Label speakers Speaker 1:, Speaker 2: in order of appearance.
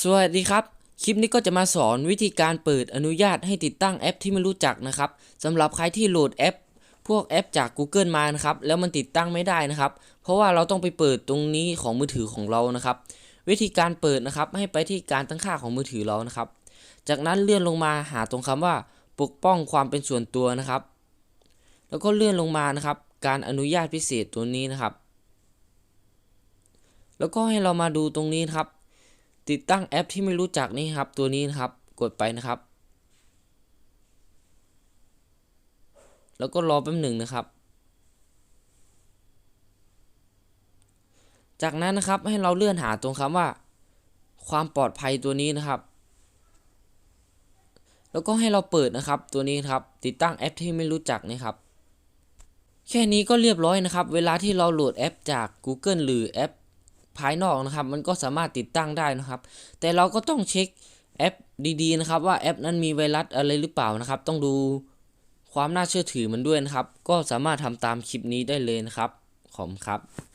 Speaker 1: สวัสดีครับ คลิปนี้ก็จะมาสอนวิธีการเปิดอนุญาตให้ติดตั้งแอปที่ไม่รู้จักนะครับสำหรับใครที่โหลดแอป พวกแอปจาก Google มานะครับแล้วมันติดตั้งไม่ได้นะครับ เพราะว่าเราต้องไปเปิดตรงนี้ของมือถือของเรานะครับ วิธีการเปิดนะครับให้ไปที่การตั้งค่าของมือถือเรานะครับ จากนั้นเลื่อนลงมาหาตรงคำว่า ปกป้องความเป็นส่วนตัวนะครับ แล้วก็เลื่อนลงมานะครับ การอนุญาตพิเศษตัวนี้นะครับ แล้วก็ให้เรามาดูตรงนี้นะครับ ติดตั้งแอปที่ไม่รู้จักนี่ครับ ตัวนี้นะครับ กดไปนะครับ แล้วก็รอแป๊บหนึ่งนะครับ จากนั้นนะครับให้เราเลื่อนหาตรงคำว่า ความปลอดภัยตัวนี้นะครับ แล้วก็ให้เราเปิดนะครับ ตัวนี้ครับ ติดตั้งแอปที่ไม่รู้จักนี่ครับ แค่นี้ก็เรียบร้อยนะครับ เวลาที่เราโหลดแอปจาก Google หรือแอป ภายนอกนะครับ มันก็สามารถติดตั้งได้นะครับ แต่เราก็ต้องเช็คแอปดีๆนะครับ ว่าแอปนั้นมีไวรัสอะไรหรือเปล่านะครับ ต้องดูความน่าเชื่อถือมันด้วยนะครับ ก็สามารถทำตามคลิปนี้ได้เลยนะครับขอบคุณครับ